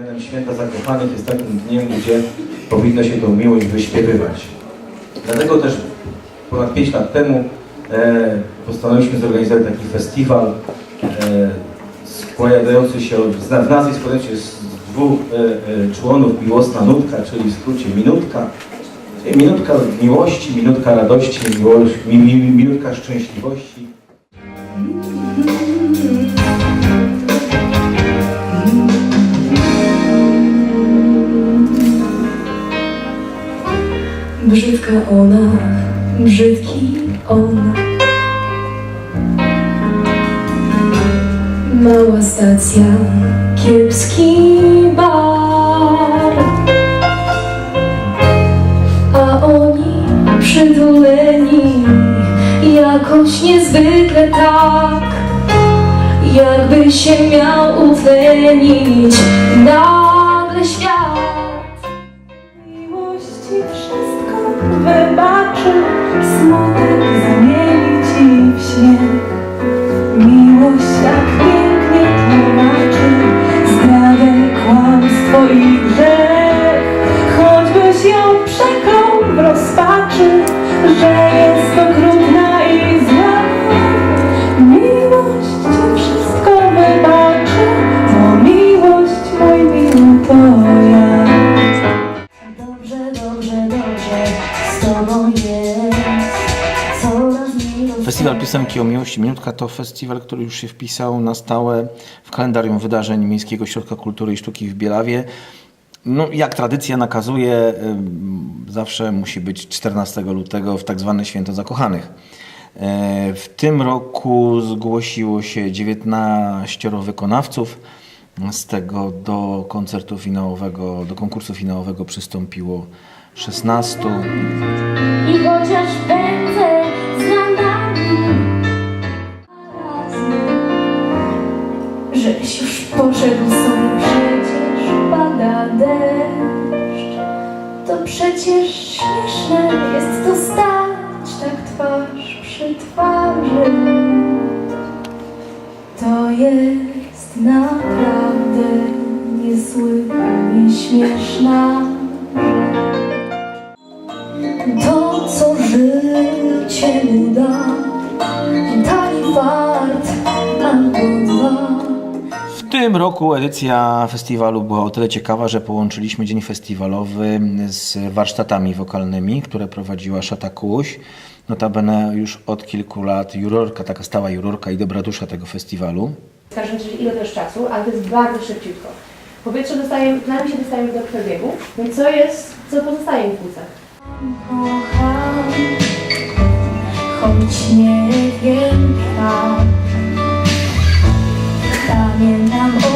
Mianem Święta Zakochanych jest takim dniem, gdzie powinno się tą miłość wyśpiewywać. Dlatego też ponad 5 lat temu e, postanowiliśmy zorganizować taki festiwal e, składający się w nazwie składający się z dwóch e, e, członów miłosna nutka, czyli w skrócie minutka. Minutka miłości, minutka radości, miłość, mi, mi, minutka szczęśliwości. Brzydka ona, brzydki on. Mała stacja, kiepski bar. A oni przytuleni jakoś niezwykle tak. Jakby się miał utlenić nagle świat. Wybaczy, smutek zamieni ci w śmiech. Miłość Festiwal Piosenki o Miłości Minutka to festiwal, który już się wpisał na stałe w kalendarium wydarzeń Miejskiego Ośrodka Kultury i Sztuki w Bielawie. No, jak tradycja nakazuje, zawsze musi być 14 lutego w tak zwane Święto Zakochanych. E, W tym roku zgłosiło się 19 wykonawców. Z tego do koncertu finałowego, do konkursu finałowego przystąpiło 16. I chociaż Żeś już poszedł sobie przecież pada deszcz. To przecież śmieszne jest to stać tak twarz przy twarzy. To jest naprawdę niesłychanie śmieszna tym roku edycja festiwalu była o tyle ciekawa, że połączyliśmy dzień festiwalowy z warsztatami wokalnymi, które prowadziła Szata Kuś. Notabene już od kilku lat jurorka, taka stała jurorka i dobra dusza tego festiwalu. Każdy czyli ile też czasu, ale to jest bardzo szybciutko. Powietrze dostajemy, nami się dostajemy do krwiobiegu, więc co jest, co pozostaje w płucach? Kocham, choć nie wiem jak. Pamiętam o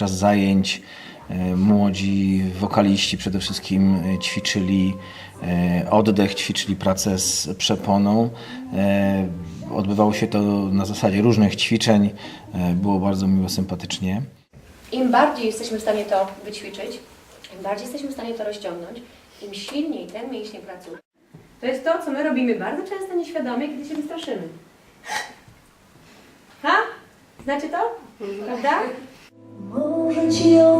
Podczas zajęć e, młodzi wokaliści przede wszystkim e, ćwiczyli e, oddech, ćwiczyli pracę z przeponą. Odbywało się to na zasadzie różnych ćwiczeń. Było bardzo miło, sympatycznie. Im bardziej jesteśmy w stanie to wyćwiczyć, im bardziej jesteśmy w stanie to rozciągnąć, im silniej ten mięśnie pracuje. To jest to, co my robimy bardzo często nieświadomie, kiedy się wystraszymy. Ha? Znacie to? Prawda? Może ci ją z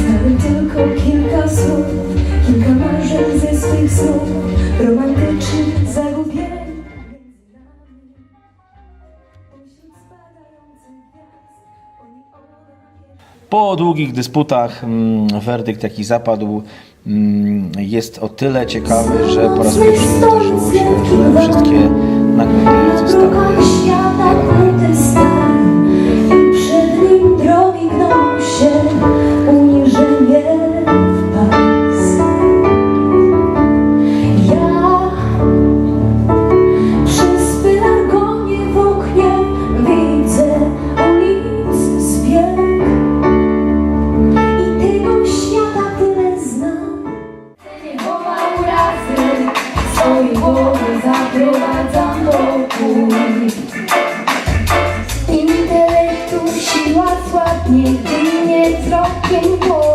Znamy tylko kilka słów, kilka marzeń ze swych snów, romantycznych zagubień. Po długich dysputach mm, werdykt jaki zapadł mm, jest o tyle ciekawy, że po raz pierwszy zdarzyło się, że wszystkie nagrody zostały gdy mnie wzrokiem łowisz.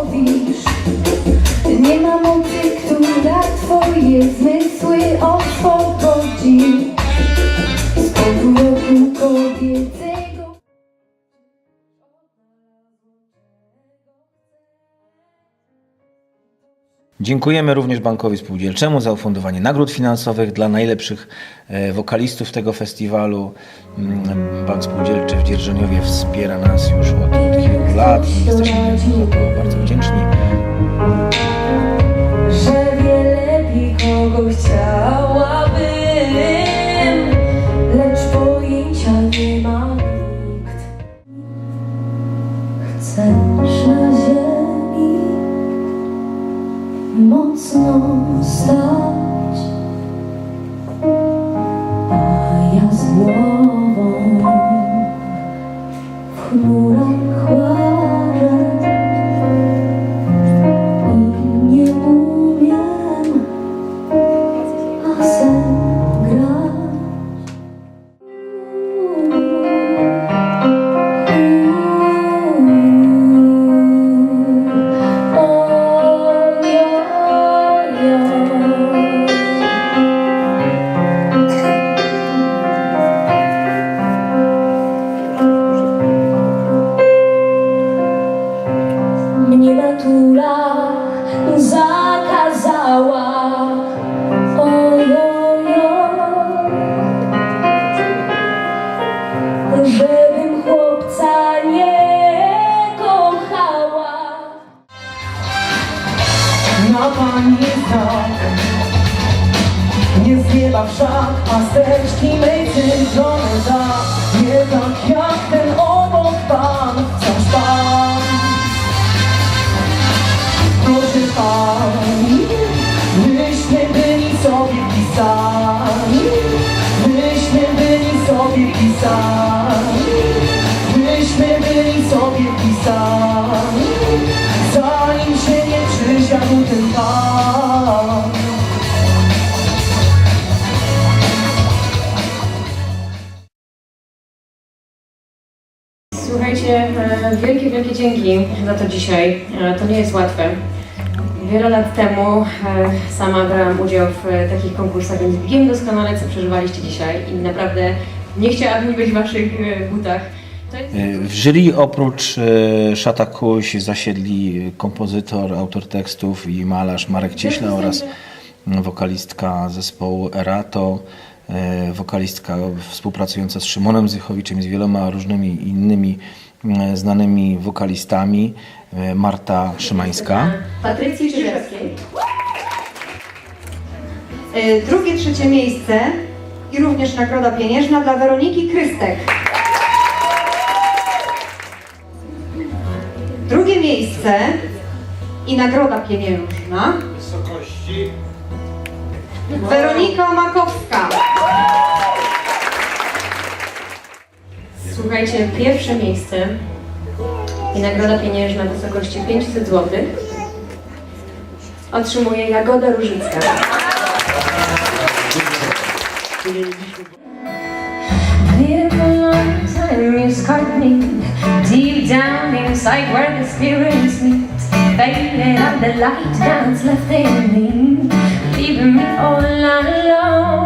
Dziękujemy również Bankowi Spółdzielczemu za ufundowanie nagród finansowych dla najlepszych e, wokalistów tego festiwalu. Mm, Bank Spółdzielczy w Dzierżoniowie wspiera nas już od, kilku lat i jesteśmy za to bardzo wdzięczni. że wie lepiej kogo chciałabym, 不爱我 ten Słuchajcie, e, wielkie, wielkie dzięki za to dzisiaj. E, To nie jest łatwe. Wiele lat temu e, sama brałam udział w takich konkursach, więc wiem doskonale, co przeżywaliście dzisiaj i naprawdę nie chciałabym być w waszych butach. E, W jury oprócz e, Szata Kuś zasiedli kompozytor, autor tekstów i malarz Marek Cieśla oraz wokalistka zespołu Erato, e, wokalistka współpracująca z Szymonem Zychowiczem i z wieloma różnymi innymi znanymi wokalistami, Marta Szymańska. Patrycji Czyżewskiej. Drugie, trzecie miejsce i również nagroda pieniężna dla Weroniki Krystek. Drugie miejsce i nagroda pieniężna. Wysokości. Weronika Makowska. Słuchajcie, pierwsze miejsce i nagroda pieniężna w wysokości 500 zł otrzymuje Jagoda Różycka. Waited for a long time, you scarred me Deep down inside where the spirits meet Faded out the light that's left in me Leaving me all alone